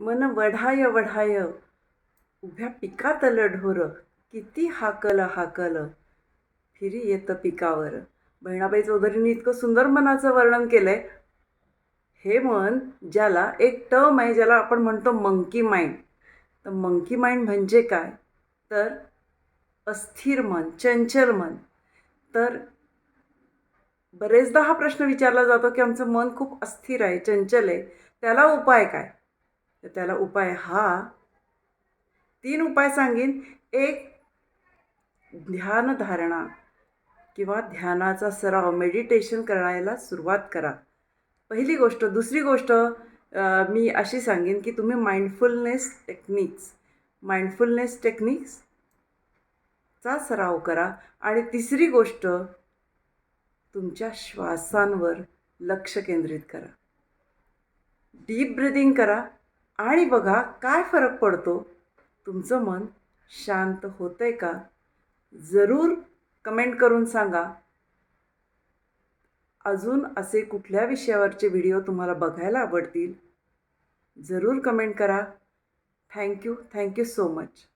मन वढाय वढाय उभ्या पिकातलं ढोरं किती हाकल हाकल फिरी येतं पिकावर. बहिणाबाई चौधरींनी इतकं सुंदर मनाचं वर्णन केलं आहे हे मन ज्याला एक टर्म आहे ज्याला आपण म्हणतो मंकी माइंड. तर मंकी माइंड म्हणजे काय? तर अस्थिर मन चंचल मन. तर बरेचदा हा प्रश्न विचारला जातो की आमचं मन खूप अस्थिर आहे चंचल आहे. त्याला उपाय काय? तर त्याला उपाय हा. तीन उपाय सांगेन. एक ध्यानधारणा किंवा ध्यानाचा सराव मेडिटेशन करायला सुरुवात करा. पहिली गोष्ट दुसरी गोष्ट मी अशी सांगेन की तुम्ही माइंडफुलनेस टेक्निक्स माइंडफुलनेस टेक्निक्सचा सराव करा. आणि तिसरी गोष्ट तुमच्या श्वासांवर लक्ष केंद्रित करा. डीप ब्रिदिंग करा. आणि बघा काय फरक पडतो. तुमचं मन शांत होतंय का? जरूर कमेंट करून सांगा. अजून असे कुठल्या विषयावरचे व्हिडिओ तुम्हाला बघायला आवडतील? जरूर कमेंट करा. Thank you thank you so much.